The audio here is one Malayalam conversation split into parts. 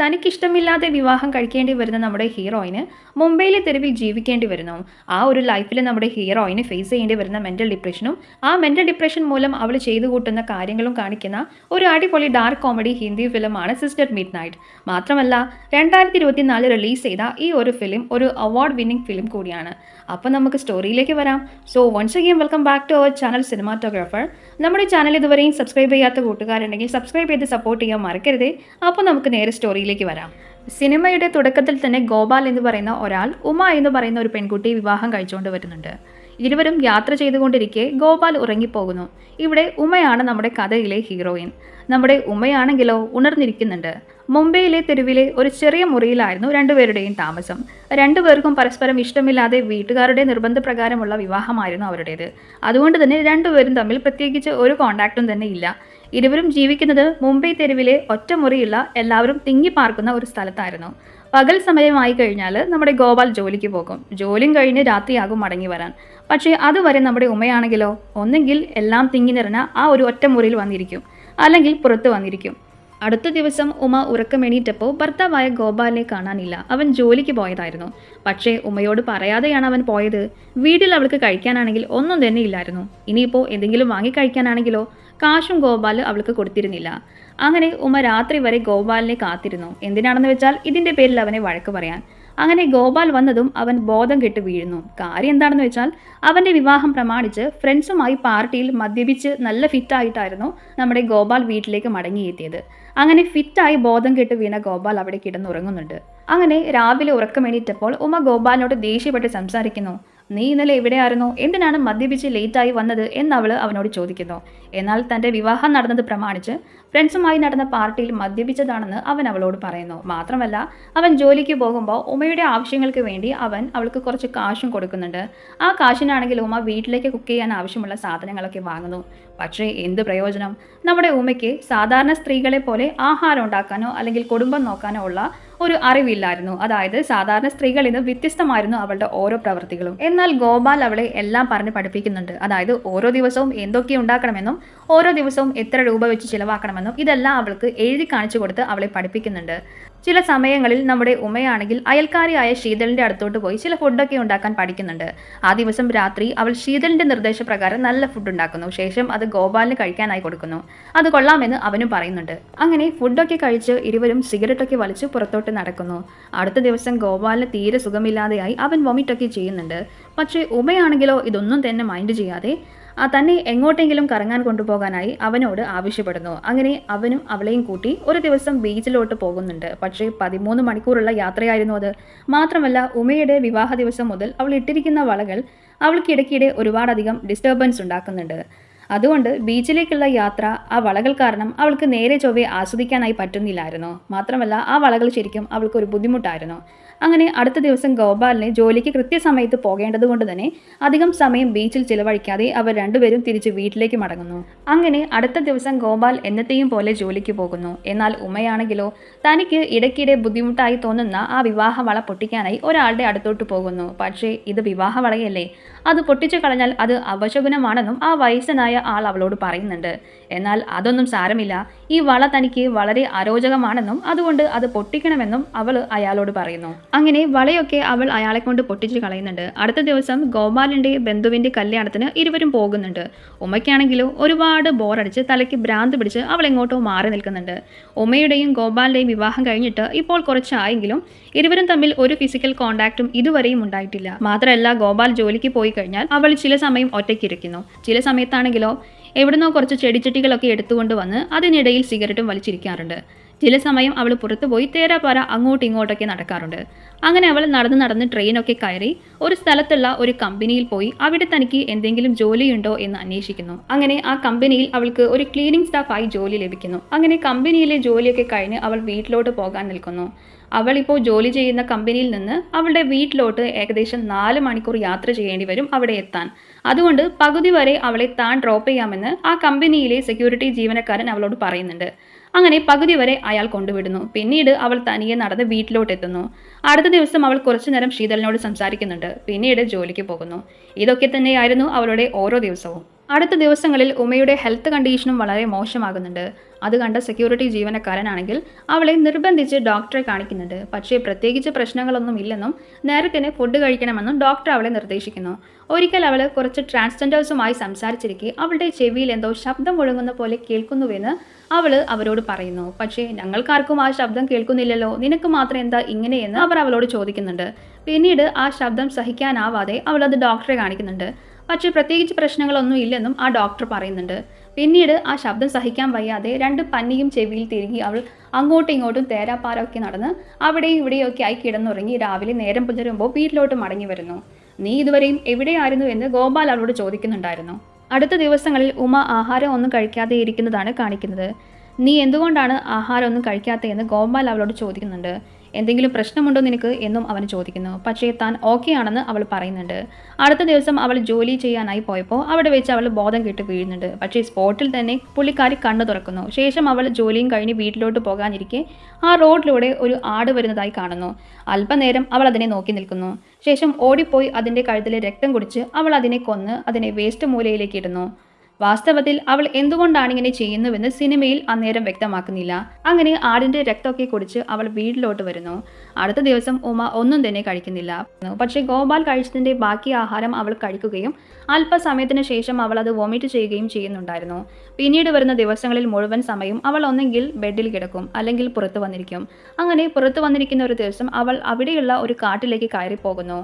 തനിക്കിഷ്ടമില്ലാതെ വിവാഹം കഴിക്കേണ്ടി വരുന്ന നമ്മുടെ ഹീറോയിന് മുംബൈയിലെ തെരുവിൽ ജീവിക്കേണ്ടി വരുന്നു. ആ ഒരു ലൈഫിൽ നമ്മുടെ ഹീറോയിന് ഫേസ് ചെയ്യേണ്ടി വരുന്ന മെന്റൽ ഡിപ്രഷനും ആ മെന്റൽ ഡിപ്രഷൻ മൂലം അവൾ ചെയ്തു കൂട്ടുന്ന കാര്യങ്ങളും കാണിക്കുന്ന ഒരു അടിപൊളി ഡാർക്ക് കോമഡി ഹിന്ദി ഫിലിമാണ് സിസ്റ്റർ മിഡ് നൈറ്റ് മാത്രമല്ല രണ്ടായിരത്തി ഇരുപത്തിനാല് റിലീസ് ചെയ്ത ഈ ഒരു ഫിലിം ഒരു അവാർഡ് വിന്നിംഗ് ഫിലിം കൂടിയാണ്. അപ്പോൾ നമുക്ക് സ്റ്റോറിയിലേക്ക് വരാം. So once again welcome back to our channel cinematographer നമ്മുടെ ചാനൽ ഇതുവരെയും സബ്സ്ക്രൈബ് ചെയ്യാത്ത കൂട്ടുകാരുണ്ടെങ്കിൽ സബ്സ്ക്രൈബ് ചെയ്ത് സപ്പോർട്ട് ചെയ്യാൻ മറക്കരുത്. അപ്പോൾ നമുക്ക് നേരെ സ്റ്റോറിയിലേക്ക് വരാം. സിനിമയുടെ തുടക്കത്തിൽ തന്നെ ഗോപാൽ എന്ന് പറയുന്ന ഒരാൾ ഉമ എന്ന് പറയുന്ന ഒരു പെൺകുട്ടി വിവാഹം കഴിച്ചുകൊണ്ട് വരുന്നുണ്ട്. ഇരുവരും യാത്ര ചെയ്തുകൊണ്ടിരിക്കെ ഗോപാൽ ഉറങ്ങിപ്പോകുന്നു. ഇവിടെ ഉമയാണ് നമ്മുടെ കഥയിലെ ഹീറോയിൻ. നമ്മുടെ ഉമയാണെങ്കിലോ ഉണർന്നിരിക്കുന്നുണ്ട്. മുംബൈയിലെ തെരുവിലെ ഒരു ചെറിയ മുറിയിലായിരുന്നു രണ്ടുപേരുടെയും താമസം. രണ്ടുപേർക്കും പരസ്പരം ഇഷ്ടമില്ലാതെ വീട്ടുകാരുടെ നിർബന്ധപ്രകാരമുള്ള വിവാഹമായിരുന്നു അവരുടേത്. അതുകൊണ്ട് തന്നെ രണ്ടുപേരും തമ്മിൽ പ്രത്യേകിച്ച് ഒരു കോണ്ടാക്റ്റും തന്നെ ഇല്ല. ഇരുവരും ജീവിക്കുന്നത് മുംബൈ തെരുവിലെ ഒറ്റമുറിയുള്ള എല്ലാവരും തിങ്ങിപ്പാർക്കുന്ന ഒരു സ്ഥലത്തായിരുന്നു. പകൽ സമയമായി കഴിഞ്ഞാൽ നമ്മുടെ ഗോപാൽ ജോലിക്ക് പോകും. ജോലിയും കഴിഞ്ഞ് രാത്രിയാകും മടങ്ങി വരാൻ. പക്ഷേ അതുവരെ നമ്മുടെ ഉമ്മയാണെങ്കിലോ ഒന്നെങ്കിൽ എല്ലാം തിങ്ങി നിറഞ്ഞ ആ ഒരു ഒറ്റ മുറിയിൽ വന്നിരിക്കും. അല്ലെങ്കിൽ പുറത്ത് വന്നിരിക്കും. അടുത്ത ദിവസം ഉമ ഉറക്കമെണീറ്റപ്പോൾ ഭർത്താവായ ഗോപാലിനെ കാണാനില്ല. അവൻ ജോലിക്ക് പോയതായിരുന്നു. പക്ഷേ ഉമയോട് പറയാതെയാണ് അവൻ പോയത്. വീട്ടിൽ അവൾക്ക് കഴിക്കാനാണെങ്കിൽ ഒന്നും തന്നെ ഇല്ലായിരുന്നു. ഇനിയിപ്പോൾ എന്തെങ്കിലും വാങ്ങി കഴിക്കാനാണെങ്കിലോ? കാശും ഗോപാൽ അവൾക്ക് കൊടുത്തിരുന്നില്ല. അങ്ങനെ ഉമ രാത്രി വരെ ഗോപാലിനെ കാത്തിരുന്നു. എന്തിനാണെന്ന് വെച്ചാൽ ഇതിന്റെ പേരിൽ അവനെ വഴക്ക് പറയാൻ. അങ്ങനെ ഗോപാൽ വന്നതും അവൻ ബോധം കെട്ട് വീഴുന്നു. കാര്യം എന്താണെന്ന് വെച്ചാൽ അവന്റെ വിവാഹം പ്രമാണിച്ച് ഫ്രണ്ട്സുമായി പാർട്ടിയിൽ മദ്യപിച്ച് നല്ല ഫിറ്റായിട്ടായിരുന്നു നമ്മുടെ ഗോപാൽ വീട്ടിലേക്ക് മടങ്ങിയെത്തിയത്. അങ്ങനെ ഫിറ്റായി ബോധം കെട്ട് വീണ ഗോപാൽ അവിടെ കിടന്നുറങ്ങുന്നുണ്ട്. അങ്ങനെ രാവിലെ ഉറക്കമെണീറ്റപ്പോൾ ഉമ ഗോപാലിനോട് ദേഷ്യപ്പെട്ട് സംസാരിക്കുന്നു. നീ ഇന്നലെ എവിടെയായിരുന്നു? എന്തിനാണ് മദ്യപിച്ച് ലേറ്റായി വന്നത്? എന്നവൾ അവനോട് ചോദിക്കുന്നു. എന്നാൽ തന്റെ വിവാഹം നടന്നത് പ്രമാണിച്ച് ഫ്രണ്ട്സുമായി നടന്ന പാർട്ടിയിൽ മദ്യപിച്ചതാണെന്ന് അവൻ അവളോട് പറയുന്നു. മാത്രമല്ല അവൻ ജോലിക്ക് പോകുമ്പോൾ ഉമയുടെ ആവശ്യങ്ങൾക്ക് വേണ്ടി അവൻ അവൾക്ക് കുറച്ച് കാശും കൊടുക്കുന്നുണ്ട്. ആ കാശിനാണെങ്കിൽ ഉമ വീട്ടിലേക്ക് കുക്ക് ചെയ്യാൻ ആവശ്യമുള്ള സാധനങ്ങളൊക്കെ വാങ്ങുന്നു. പക്ഷേ എന്ത് പ്രയോജനം? നമ്മുടെ ഉമയ്ക്ക് സാധാരണ സ്ത്രീകളെ പോലെ ആഹാരം ഉണ്ടാക്കാനോ അല്ലെങ്കിൽ കുടുംബം നോക്കാനോ ഉള്ള ഒരു അറിവില്ലായിരുന്നു. അതായത് സാധാരണ സ്ത്രീകളിൽ നിന്ന് വ്യത്യസ്തമായിരുന്നു അവളുടെ ഓരോ പ്രവൃത്തികളും എന്നാൽ ഗോപാൽ അവളെ എല്ലാം പറഞ്ഞ് പഠിപ്പിക്കുന്നുണ്ട്. അതായത് ഓരോ ദിവസവും എന്തൊക്കെ ഉണ്ടാക്കണമെന്നും ഓരോ ദിവസവും എത്ര രൂപ വെച്ച് ചിലവാക്കണമെന്നും ഇതെല്ലാം അവൾക്ക് എഴുതി കാണിച്ചു കൊടുത്ത് അവളെ പഠിപ്പിക്കുന്നുണ്ട്. ചില സമയങ്ങളിൽ നമ്മുടെ ഉമയാണെങ്കിൽ അയൽക്കാരിയായ ശീതളിന്റെ അടുത്തോട്ട് പോയി ചില ഫുഡൊക്കെ ഉണ്ടാക്കാൻ പഠിക്കുന്നുണ്ട്. ആ ദിവസം രാത്രി അവൾ ശീതളിന്റെ നിർദ്ദേശപ്രകാരം നല്ല ഫുഡ് ഉണ്ടാക്കുന്നു. ശേഷം അത് ഗോപാലിന് കഴിക്കാനായി കൊടുക്കുന്നു. അത് കൊള്ളാമെന്ന് അവനും പറയുന്നുണ്ട്. അങ്ങനെ ഫുഡൊക്കെ കഴിച്ച് ഇരുവരും സിഗരറ്റൊക്കെ വലിച്ച് പുറത്തോട്ട് നടക്കുന്നു. അടുത്ത ദിവസം ഗോപാലിന് തീരെ സുഖമില്ലാതെയായി അവൻ വൊമിറ്റൊക്കെ ചെയ്യുന്നുണ്ട്. പക്ഷേ ഉമയാണെങ്കിലോ ഇതൊന്നും തന്നെ മൈൻഡ് ചെയ്യാതെ ആ തന്നെ എങ്ങോട്ടെങ്കിലും കറങ്ങാൻ കൊണ്ടുപോകാനായി അവനോട് ആവശ്യപ്പെടുന്നു. അങ്ങനെ അവനും അവളെയും കൂട്ടി ഒരു ദിവസം ബീച്ചിലോട്ട് പോകുന്നുണ്ട്. പക്ഷേ പതിമൂന്ന് മണിക്കൂറുള്ള യാത്രയായിരുന്നു അത്. മാത്രമല്ല ഉമയുടെ വിവാഹ ദിവസം മുതൽ അവൾ ഇട്ടിരിക്കുന്ന വളകൾ അവൾക്കിടയ്ക്കിടെ ഒരുപാടധികം ഡിസ്റ്റർബൻസ് ഉണ്ടാക്കുന്നുണ്ട്. അതുകൊണ്ട് ബീച്ചിലേക്കുള്ള യാത്ര ആ വളകൾ കാരണം അവൾക്ക് നേരെ ചൊവ്വെ ആസ്വദിക്കാനായി പറ്റുന്നില്ലായിരുന്നു. മാത്രമല്ല ആ വളകൾ ശരിക്കും അവൾക്ക് ഒരു ബുദ്ധിമുട്ടായിരുന്നു. അങ്ങനെ അടുത്ത ദിവസം ഗോപാലിനെ ജോലിക്ക് കൃത്യസമയത്ത് പോകേണ്ടതുകൊണ്ട് തന്നെ അധികം സമയം ബീച്ചിൽ ചിലവഴിക്കാതെ അവർ രണ്ടുപേരും തിരിച്ച് വീട്ടിലേക്ക് മടങ്ങുന്നു. അങ്ങനെ അടുത്ത ദിവസം ഗോപാൽ എന്നത്തെയും പോലെ ജോലിക്ക് പോകുന്നു. എന്നാൽ ഉമയാണെങ്കിലോ തനിക്ക് ഇടയ്ക്കിടെ ബുദ്ധിമുട്ടായി തോന്നുന്ന ആ വിവാഹ വള പൊട്ടിക്കാനായി ഒരാളുടെ അടുത്തോട്ട് പോകുന്നു. പക്ഷേ ഇത് വിവാഹ വളയല്ലേ? അത് പൊട്ടിച്ചു കളഞ്ഞാൽ അത് അപശകുനമാണെന്നും ആ വയസ്സനായ ആൾ അവളോട് പറയുന്നുണ്ട്. എന്നാൽ അതൊന്നും സാരമില്ല. ഈ വള തനിക്ക് വളരെ അരോചകമാണെന്നും അതുകൊണ്ട് അത് പൊട്ടിക്കണമെന്നും അവൾ അയാളോട് പറയുന്നു. അങ്ങനെ വളയൊക്കെ അവൾ അയാളെ കൊണ്ട് പൊട്ടിച്ചു കളയുന്നുണ്ട്. അടുത്ത ദിവസം ഗോപാലിന്റെ ബന്ധുവിന്റെ കല്യാണത്തിന് ഇരുവരും പോകുന്നുണ്ട്. ഉമ്മയ്ക്കാണെങ്കിലും ഒരുപാട് ബോറടിച്ച് തലയ്ക്ക് ഭ്രാന്ത് പിടിച്ച് അവൾ എങ്ങോട്ടോ മാറി നിൽക്കുന്നുണ്ട്. ഉമ്മയുടെയും ഗോപാലിന്റെയും വിവാഹം കഴിഞ്ഞിട്ട് ഇപ്പോൾ കുറച്ചായെങ്കിലും ഇരുവരും തമ്മിൽ ഒരു ഫിസിക്കൽ കോണ്ടാക്റ്റും ഇതുവരെയും ഉണ്ടായിട്ടില്ല. മാത്രമല്ല ഗോപാൽ ജോലിക്ക് പോയി കഴിഞ്ഞാൽ അവൾ ചില സമയം ഒറ്റയ്ക്കിരിക്കുന്നു. ചില സമയത്താണെങ്കിലോ എവിടുന്നോ കുറച്ച് ചെടിച്ചട്ടികളൊക്കെ എടുത്തുകൊണ്ട് വന്ന് അതിനിടയിൽ സിഗരറ്റും വലിച്ചിരിക്കാറുണ്ട്. ചില സമയം അവൾ പുറത്തു പോയി തേരാപ്പാര അങ്ങോട്ടും ഇങ്ങോട്ടൊക്കെ നടക്കാറുണ്ട്. അങ്ങനെ അവൾ നടന്ന് നടന്ന് ട്രെയിനൊക്കെ കയറി ഒരു സ്ഥലത്തുള്ള ഒരു കമ്പനിയിൽ പോയി അവിടെ തനിക്ക് എന്തെങ്കിലും ജോലിയുണ്ടോ എന്ന് അന്വേഷിക്കുന്നു. അങ്ങനെ ആ കമ്പനിയിൽ അവൾക്ക് ഒരു ക്ലീനിങ് സ്റ്റാഫായി ജോലി ലഭിക്കുന്നു. അങ്ങനെ കമ്പനിയിലെ ജോലിയൊക്കെ കഴിഞ്ഞ് അവൾ വീട്ടിലോട്ട് പോകാൻ നിൽക്കുന്നു. അവളിപ്പോൾ ജോലി ചെയ്യുന്ന കമ്പനിയിൽ നിന്ന് അവളുടെ വീട്ടിലോട്ട് ഏകദേശം നാല് മണിക്കൂർ യാത്ര ചെയ്യേണ്ടി വരും അവിടെ എത്താൻ. അതുകൊണ്ട് പകുതി വരെ അവളെ താൻ ഡ്രോപ്പ് ചെയ്യാമെന്ന് ആ കമ്പനിയിലെ സെക്യൂരിറ്റി ജീവനക്കാരൻ അവളോട് പറയുന്നുണ്ട്. അങ്ങനെ പകുതി വരെ അയാൾ കൊണ്ടുവിടുന്നു. പിന്നീട് അവൾ തനിയെ നടന്ന് വീട്ടിലോട്ട് എത്തുന്നു അടുത്ത ദിവസം അവൾ കുറച്ചു നേരം ശീതളിനോട് സംസാരിക്കുന്നുണ്ട്. പിന്നീട് ജോലിക്ക് പോകുന്നു. ഇതൊക്കെ തന്നെയായിരുന്നു അവളുടെ ഓരോ ദിവസവും. അടുത്ത ദിവസങ്ങളിൽ ഉമയുടെ ഹെൽത്ത് കണ്ടീഷനും വളരെ മോശമാകുന്നുണ്ട്. അത് കണ്ട സെക്യൂരിറ്റി ജീവനക്കാരനാണെങ്കിൽ അവളെ നിർബന്ധിച്ച് ഡോക്ടറെ കാണിക്കുന്നുണ്ട്. പക്ഷേ പ്രത്യേകിച്ച് പ്രശ്നങ്ങളൊന്നും ഇല്ലെന്നും നേരത്തിന് ഫുഡ് കഴിക്കണമെന്നും ഡോക്ടർ അവളെ നിർദ്ദേശിക്കുന്നു. ഒരിക്കൽ അവൾ കുറച്ച് ട്രാൻസ്ജെൻഡേഴ്സുമായി സംസാരിച്ചിരിക്കെ അവളുടെ ചെവിയിൽ എന്തോ ശബ്ദം മുഴങ്ങുന്ന പോലെ കേൾക്കുന്നുവെന്ന് അവൾ അവരോട് പറയുന്നു. പക്ഷേ ഞങ്ങൾക്കാർക്കും ആ ശബ്ദം കേൾക്കുന്നില്ലല്ലോ. നിനക്ക് മാത്രം എന്താ ഇങ്ങനെയെന്ന് അവർ അവളോട് ചോദിക്കുന്നുണ്ട്. പിന്നീട് ആ ശബ്ദം സഹിക്കാനാവാതെ അവൾ അത് ഡോക്ടറെ കാണിക്കുന്നുണ്ട്. പക്ഷേ പ്രത്യേകിച്ച് പ്രശ്നങ്ങളൊന്നും ഇല്ലെന്നും ആ ഡോക്ടർ പറയുന്നുണ്ട്. പിന്നീട് ആ ശബ്ദം സഹിക്കാൻ വയ്യാതെ രണ്ട് പന്നിയും ചെവിയിൽ തിരികെ അവൾ അങ്ങോട്ടും ഇങ്ങോട്ടും തേരാപ്പാരൊക്കെ നടന്ന് അവിടെയും ഇവിടെയൊക്കെ ആയി കിടന്നുറങ്ങി രാവിലെ നേരം പുലരുമ്പോൾ വീട്ടിലോട്ട് മടങ്ങി വരുന്നു. നീ ഇതുവരെയും എവിടെയായിരുന്നു എന്ന് ഗോപാൽ അവളോട് ചോദിക്കുന്നുണ്ടായിരുന്നു. അടുത്ത ദിവസങ്ങളിൽ ഉമ ആഹാരം ഒന്നും കഴിക്കാതെ ഇരിക്കുന്നതാണ് കാണിക്കുന്നത്. നീ എന്തുകൊണ്ടാണ് ആഹാരം ഒന്നും കഴിക്കാത്തതെന്ന് ഗോപാൽ അവളോട് ചോദിക്കുന്നുണ്ട്. എന്തെങ്കിലും പ്രശ്നമുണ്ടോ നിനക്ക് എന്നും അവൻ ചോദിക്കുന്നു. പക്ഷേ താൻ ഓക്കെ ആണെന്ന് അവൾ പറയുന്നുണ്ട്. അടുത്ത ദിവസം അവൾ ജോലി ചെയ്യാനായി പോയപ്പോൾ അവിടെ വെച്ച് അവൾ ബോധം കെട്ട് വീഴുന്നുണ്ട്. പക്ഷേ സ്പോട്ടിൽ തന്നെ പുള്ളിക്കാരി കണ്ണു തുറക്കുന്നു. ശേഷം അവൾ ജോലിയും കഴിഞ്ഞ് വീട്ടിലോട്ട് പോകാനിരിക്കെ ആ റോഡിലൂടെ ഒരു ആട് വരുന്നതായി കാണുന്നു. അല്പനേരം അവൾ അതിനെ നോക്കി നിൽക്കുന്നു. ശേഷം ഓടിപ്പോയി അതിന്റെ കഴുത്തിലെ രക്തം കുടിച്ച് അവൾ അതിനെ കൊന്ന് അതിനെ വേസ്റ്റ് മൂലയിലേക്ക് ഇടുന്നു. വാസ്തവത്തിൽ അവൾ എന്തുകൊണ്ടാണ് ഇങ്ങനെ ചെയ്യുന്നുവെന്ന് സിനിമയിൽ അന്നേരം വ്യക്തമാക്കുന്നില്ല. അങ്ങനെ ആടിന്റെ രക്തമൊക്കെ കുടിച്ച് അവൾ വീട്ടിലോട്ട് വരുന്നു. അടുത്ത ദിവസം ഉമ ഒന്നും തന്നെ കഴിക്കുന്നില്ല. പക്ഷേ ഗോപാൽ കഴിച്ചതിന്റെ ബാക്കി ആഹാരം അവൾ കഴിക്കുകയും അല്പസമയത്തിന് ശേഷം അവൾ അത് വോമിറ്റ് ചെയ്യുകയും ചെയ്യുന്നുണ്ടായിരുന്നു. പിന്നീട് വരുന്ന ദിവസങ്ങളിൽ മുഴുവൻ സമയം അവൾ ഒന്നെങ്കിൽ ബെഡിൽ കിടക്കും അല്ലെങ്കിൽ പുറത്തു വന്നിരിക്കും. അങ്ങനെ പുറത്തു വന്നിരിക്കുന്ന ഒരു ദിവസം അവൾ അവിടെയുള്ള ഒരു കാട്ടിലേക്ക് കയറി പോകുന്നു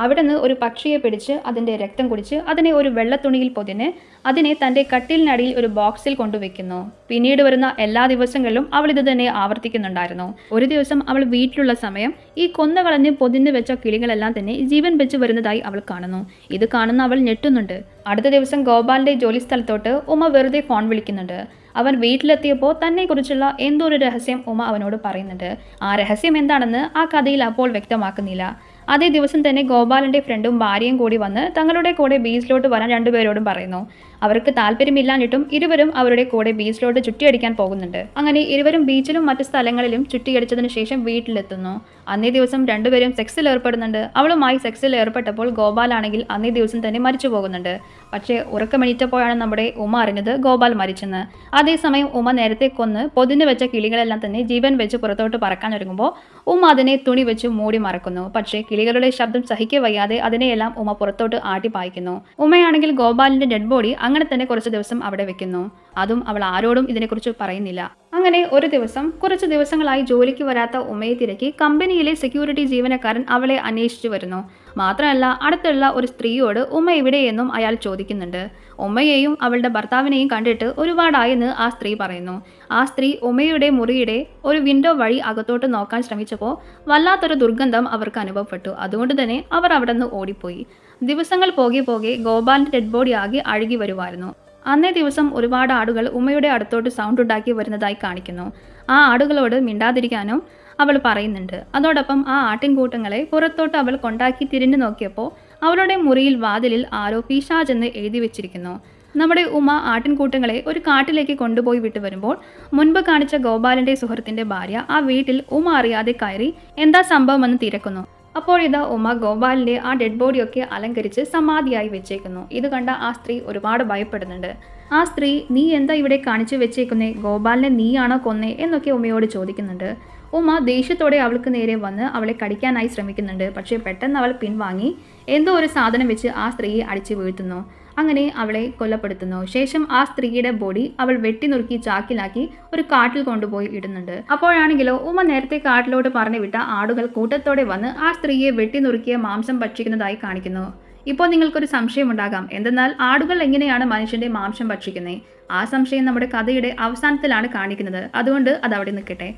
അവിടെ നിന്ന് ഒരു പക്ഷിയെ പിടിച്ച് അതിന്റെ രക്തം കുടിച്ച് അതിനെ ഒരു വെള്ളത്തുണിയിൽ പൊതിഞ്ഞ് അതിനെ തന്റെ കട്ടിലിനടിയിൽ ഒരു ബോക്സിൽ കൊണ്ടുവയ്ക്കുന്നു പിന്നീട് വരുന്ന എല്ലാ ദിവസങ്ങളിലും അവൾ ഇത് തന്നെ ആവർത്തിക്കുന്നുണ്ടായിരുന്നു. ഒരു ദിവസം അവൾ വീട്ടിലുള്ള സമയം ഈ കൊന്നുകളഞ്ഞ് പൊതിഞ്ഞ് വെച്ച കിളികളെല്ലാം തന്നെ ജീവൻ വെച്ച് വരുന്നതായി അവൾ കാണുന്നു. ഇത് കാണുന്ന അവൾ ഞെട്ടുന്നുണ്ട്. അടുത്ത ദിവസം ഗോപാലിന്റെ ജോലി സ്ഥലത്തോട്ട് ഉമ്മ വെറുതെ ഫോൺ വിളിക്കുന്നുണ്ട്. അവൻ വീട്ടിലെത്തിയപ്പോൾ തന്നെക്കുറിച്ചുള്ള എന്തോ ഒരു രഹസ്യം ഉമ അവനോട് പറയുന്നുണ്ട്. ആ രഹസ്യം എന്താണെന്ന് ആ കഥയിൽ അപ്പോൾ വ്യക്തമാക്കുന്നില്ല. അതേ ദിവസം തന്നെ ഗോപാലന്റെ ഫ്രണ്ടും ഭാര്യയും കൂടി വന്ന് തങ്ങളുടെ കൂടെ ബീച്ചിലോട്ട് വരാൻ രണ്ടുപേരോടും പറയുന്നു. അവർക്ക് താല്പര്യമില്ലാഞ്ഞിട്ടും ഇരുവരും അവരുടെ കൂടെ ബീച്ചിലോട്ട് ചുറ്റിയടിക്കാൻ പോകുന്നുണ്ട്. അങ്ങനെ ഇരുവരും ബീച്ചിലും മറ്റു സ്ഥലങ്ങളിലും ചുറ്റിയടിച്ചതിന് ശേഷം വീട്ടിലെത്തുന്നു. അന്നേ ദിവസം രണ്ടുപേരും സെക്സിൽ ഏർപ്പെടുന്നുണ്ട്. അവളുമായി സെക്സിൽ ഏർപ്പെട്ടപ്പോൾ ഗോപാലാണെങ്കിൽ അന്നേ ദിവസം തന്നെ മരിച്ചു പോകുന്നുണ്ട്. പക്ഷേ ഉറക്കമെണീറ്റപ്പോഴാണ് നമ്മുടെ ഉമ അറിഞ്ഞത് ഗോപാൽ മരിച്ചെന്ന്. അതേസമയം ഉമ നേരത്തെ കൊന്ന് പൊതിഞ്ഞു വെച്ച കിളികളെല്ലാം തന്നെ ജീവൻ വെച്ച് പുറത്തോട്ട് പറക്കാൻ ഒരുങ്ങുമ്പോൾ ഉമ അതിനെ തുണി വെച്ച് മൂടി മറക്കുന്നു. പക്ഷേ കിളികളുടെ ശബ്ദം സഹിക്കവയ്യാതെ അതിനെയെല്ലാം ഉമ പുറത്തോട്ട് ആട്ടി പായിക്കുന്നു. ഉമയാണെങ്കിൽ ഗോപാലിന്റെ ഡെഡ് ബോഡി അങ്ങനെ തന്നെ കുറച്ച് ദിവസം അവിടെ വെക്കുന്നു. അതും അവൾ ആരോടും ഇതിനെക്കുറിച്ച് പറയുന്നില്ല. അങ്ങനെ ഒരു ദിവസം കുറച്ച് ദിവസങ്ങളായി ജോലിക്ക് വരാത്ത ഉമയെ തിരക്കി കമ്പനിയിലെ സെക്യൂരിറ്റി ജീവനക്കാരൻ അവളെ അന്വേഷിച്ചു വരുന്നു. മാത്രമല്ല അടുത്തുള്ള ഒരു സ്ത്രീയോട് ഉമ എവിടെയെന്നും അയാൾ ചോദിക്കുന്നുണ്ട്. ഉമ്മയെയും അവളുടെ ഭർത്താവിനെയും കണ്ടിട്ട് ഒരുപാടായെന്ന് ആ സ്ത്രീ പറയുന്നു. ആ സ്ത്രീ ഉമ്മയുടെ മുറിയുടെ ഒരു വിൻഡോ വഴി അകത്തോട്ട് നോക്കാൻ ശ്രമിച്ചപ്പോൾ വല്ലാത്തൊരു ദുർഗന്ധം അവർക്ക് അനുഭവപ്പെട്ടു. അതുകൊണ്ട് തന്നെ അവർ അവിടെ നിന്ന് ഓടിപ്പോയി. ദിവസങ്ങൾ പോകെ പോകെ ഗോപാലിന്റെ ഡെഡ് ബോഡി ആകെ അഴുകി വരുമായിരുന്നു. അന്നേ ദിവസം ഒരുപാട് ആടുകൾ ഉമ്മയുടെ അടുത്തോട്ട് സൗണ്ട് ഉണ്ടാക്കി വരുന്നതായി കാണിക്കുന്നു. ആ ആടുകളോട് മിണ്ടാതിരിക്കാനും അവൾ പറയുന്നുണ്ട്. അതോടൊപ്പം ആ ആട്ടിൻകൂട്ടങ്ങളെ പുറത്തോട്ട് അവൾ കൊണ്ടാക്കി തിരിഞ്ഞു നോക്കിയപ്പോൾ അവളുടെ മുറിയിൽ വാതിലിൽ ആരോ പിശാജ് എന്ന് എഴുതി വെച്ചിരിക്കുന്നു. നമ്മുടെ ഉമ ആട്ടിൻകൂട്ടങ്ങളെ ഒരു കാട്ടിലേക്ക് കൊണ്ടുപോയി വിട്ടു വരുമ്പോൾ മുൻപ് കാണിച്ച ഗോപാലന്റെ സുഹൃത്തിന്റെ ഭാര്യ ആ വീട്ടിൽ ഉമ അറിയാതെ കയറി എന്താ സംഭവമെന്ന് തിരക്കുന്നു. അപ്പോഴിതാ ഉമ ഗോപാലിന്റെ ആ ഡെഡ് ബോഡിയൊക്കെ അലങ്കരിച്ച് സമാധിയായി വെച്ചേക്കുന്നു. ഇത് കണ്ട ആ സ്ത്രീ ഒരുപാട് ഭയപ്പെടുന്നുണ്ട്. ആ സ്ത്രീ നീ എന്താ ഇവിടെ കാണിച്ചു വെച്ചേക്കുന്നേ? ഗോപാലിനെ നീയാണോ കൊന്നേ? എന്നൊക്കെ ഉമയോട് ചോദിക്കുന്നുണ്ട്. ഉമ ദേഷ്യത്തോടെ അവൾക്ക് നേരെ വന്ന് അവളെ കടിക്കാനായി ശ്രമിക്കുന്നുണ്ട്. പക്ഷേ പെട്ടെന്ന് അവൾ പിൻവാങ്ങി എന്തോ ഒരു സാധനം വെച്ച് ആ സ്ത്രീയെ അടിച്ചു വീഴ്ത്തുന്നു. അങ്ങനെ അവളെ കൊല്ലപ്പെടുത്തുന്നു ശേഷം ആ സ്ത്രീയുടെ ബോഡി അവൾ വെട്ടിനുറുക്കി ചാക്കിലാക്കി ഒരു കാട്ടിൽ കൊണ്ടുപോയി ഇടുന്നുണ്ട്. അപ്പോഴാണെങ്കിലോ ഉമ നേരത്തെ കാട്ടിലോട്ട് പറഞ്ഞു വിട്ട ആടുകൾ കൂട്ടത്തോടെ വന്ന് ആ സ്ത്രീയെ വെട്ടിനുറുക്കിയ മാംസം ഭക്ഷിക്കുന്നതായി കാണിക്കുന്നു. ഇപ്പോൾ നിങ്ങൾക്കൊരു സംശയമുണ്ടാകാം എന്തെന്നാൽ ആടുകൾ എങ്ങനെയാണ് മനുഷ്യന്റെ മാംസം ഭക്ഷിക്കുന്നത് ആ സംശയം നമ്മുടെ കഥയുടെ അവസാനത്തിലാണ് കാണിക്കുന്നത്. അതുകൊണ്ട് അത് അവിടെ നിൽക്കട്ടെ.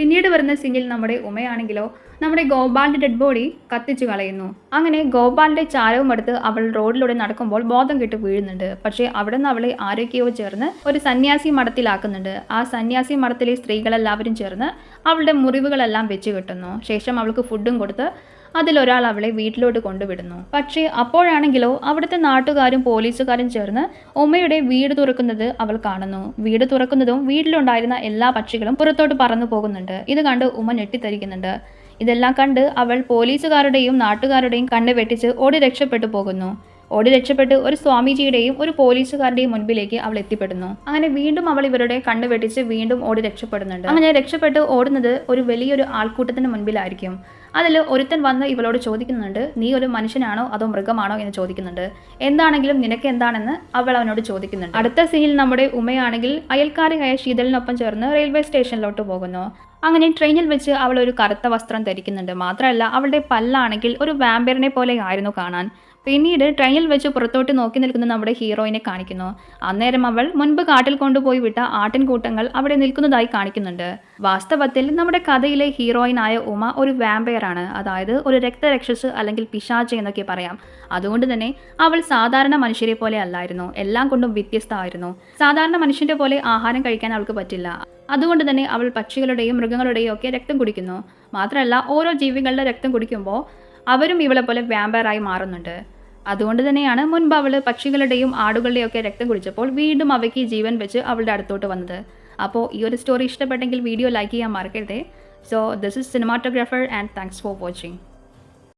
പിന്നീട് വരുന്ന സീനിൽ നമ്മുടെ ഉമയാണെങ്കിലോ നമ്മുടെ ഗോപാലിന്റെ ഡെഡ് ബോഡി കത്തിച്ചു കളയുന്നു. അങ്ങനെ ഗോപാലിന്റെ ചാരവും എടുത്ത് അവൾ റോഡിലൂടെ നടക്കുമ്പോൾ ബോധം കെട്ട് വീഴുന്നുണ്ട്. പക്ഷേ അവിടെ നിന്ന് അവളെ ആരോഗ്യവോ ചേർന്ന് ഒരു സന്യാസി മഠത്തിലാക്കുന്നുണ്ട്. ആ സന്യാസി മഠത്തിലെ സ്ത്രീകളെല്ലാവരും ചേർന്ന് അവളുടെ മുറിവുകളെല്ലാം വെച്ച് കെട്ടുന്നു. ശേഷം അവൾക്ക് ഫുഡും കൊടുത്ത് അതിലൊരാൾ അവളെ വീട്ടിലോട്ട് കൊണ്ടുവിടുന്നു. പക്ഷേ അപ്പോഴാണെങ്കിലോ അവിടുത്തെ നാട്ടുകാരും പോലീസുകാരും ചേർന്ന് ഉമ്മയുടെ വീട് തുറക്കുന്നത് അവൾ കാണുന്നു. വീട് തുറക്കുന്നതും വീട്ടിലുണ്ടായിരുന്ന എല്ലാ പക്ഷികളും പുറത്തോട്ട് പറന്നു പോകുന്നുണ്ട്. ഇത് കണ്ട് ഉമ്മ ഞെട്ടിത്തരിക്കുന്നുണ്ട്. ഇതെല്ലാം കണ്ട് അവൾ പോലീസുകാരുടെയും നാട്ടുകാരുടെയും കണ്ണ് വെട്ടിച്ച് ഓടി രക്ഷപ്പെട്ടു പോകുന്നു. ഓടി രക്ഷപ്പെട്ട് ഒരു സ്വാമിജിയുടെയും ഒരു പോലീസുകാരുടെയും മുൻപിലേക്ക് അവൾ എത്തിപ്പെടുന്നു. അങ്ങനെ വീണ്ടും അവൾ ഇവരുടെ കണ്ണുവെട്ടിച്ച് വീണ്ടും ഓടി രക്ഷപ്പെടുന്നുണ്ട്. അങ്ങനെ രക്ഷപ്പെട്ട് ഓടുന്നത് ഒരു വലിയൊരു ആൾക്കൂട്ടത്തിന് മുൻപിലായിരിക്കും. അതിൽ ഒരുത്തൻ വന്ന് ഇവളോട് ചോദിക്കുന്നുണ്ട് നീ ഒരു മനുഷ്യനാണോ അതോ മൃഗമാണോ? എന്ന് ചോദിക്കുന്നുണ്ട്. എന്താണെങ്കിലും നിനക്ക് എന്താണെന്ന്? അവൾ അവനോട് ചോദിക്കുന്നുണ്ട്. അടുത്ത സീനിൽ നമ്മുടെ ഉമ്മയാണെങ്കിൽ അയൽക്കാരിയായ ശീതളിനൊപ്പം ചേർന്ന് റെയിൽവേ സ്റ്റേഷനിലോട്ട് പോകുന്നു. അങ്ങനെ ട്രെയിനിൽ വെച്ച് അവൾ ഒരു കറുത്ത വസ്ത്രം ധരിക്കുന്നുണ്ട്. മാത്രമല്ല അവളുടെ പല്ലാണെങ്കിൽ ഒരു വാമ്പയറിനെ പോലെ ആയിരുന്നു കാണാൻ. പിന്നീട് ട്രെയിനിൽ വെച്ച് പുറത്തോട്ട് നോക്കി നിൽക്കുന്ന നമ്മുടെ ഹീറോയിനെ കാണിക്കുന്നു. അന്നേരം അവൾ മുൻപ് കാട്ടിൽ കൊണ്ടുപോയി വിട്ട ആട്ടിൻകൂട്ടങ്ങൾ അവിടെ നിൽക്കുന്നതായി കാണിക്കുന്നുണ്ട്. വാസ്തവത്തിൽ നമ്മുടെ കഥയിലെ ഹീറോയിനായ ഉമ ഒരു വാമ്പയർ ആണ്. അതായത് ഒരു രക്തരക്ഷസ് അല്ലെങ്കിൽ പിശാച് എന്നൊക്കെ പറയാം. അതുകൊണ്ട് തന്നെ അവൾ സാധാരണ മനുഷ്യരെ പോലെ അല്ലായിരുന്നു. എല്ലാം കൊണ്ടും വ്യത്യസ്തമായിരുന്നു. സാധാരണ മനുഷ്യന്റെ പോലെ ആഹാരം കഴിക്കാൻ അവൾക്ക് പറ്റില്ല. അതുകൊണ്ട് തന്നെ അവൾ പക്ഷികളുടെയും മൃഗങ്ങളുടെയും ഒക്കെ രക്തം കുടിക്കുന്നു. മാത്രമല്ല ഓരോ ജീവികളുടെ രക്തം കുടിക്കുമ്പോൾ അവരും ഇവളെ പോലെ വ്യാമ്പയറായി മാറുന്നുണ്ട്. അതുകൊണ്ട് തന്നെയാണ് മുൻപ് അവൾ പക്ഷികളുടെയും ആടുകളുടെയും ഒക്കെ രക്തം കുടിച്ചപ്പോൾ വീണ്ടും അവയ്ക്ക് ജീവൻ വെച്ച് അവളുടെ അടുത്തോട്ട് വന്നത്. അപ്പോൾ ഈ ഒരു സ്റ്റോറി ഇഷ്ടപ്പെട്ടെങ്കിൽ വീഡിയോ ലൈക്ക് ചെയ്യാൻ മറക്കരുതേ. So this is cinematographer and thanks for watching